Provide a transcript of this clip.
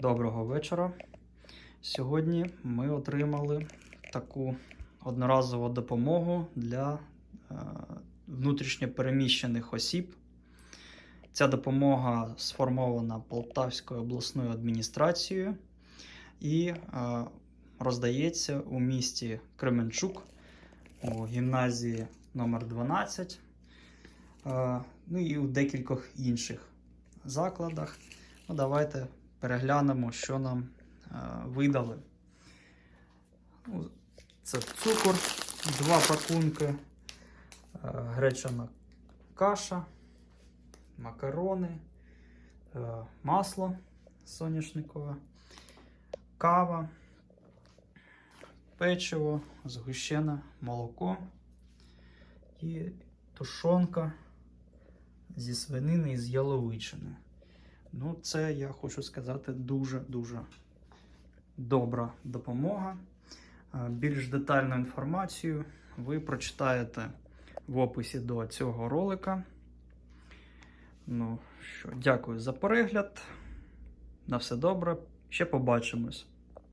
Доброго вечора. Сьогодні ми отримали таку одноразову допомогу для е, внутрішньопереміщених осіб. Ця допомога сформована Полтавською обласною адміністрацією і е, роздається у місті Кременчук у гімназії номер 12 е, ну і у декількох інших закладах. Ну, давайте переглянемо, що нам е, видали. Ну, це цукор, два пакунки, е, гречана каша, макарони, е, масло соняшникове, кава, печиво, згущене молоко і тушонка зі свинини і з яловичини. Ну, це я хочу сказати дуже-дуже добра допомога. Е, Більш детальну інформацію ви прочитаєте в описі до цього ролика. Ну що, дякую за перегляд. На все добре. Ще побачимось.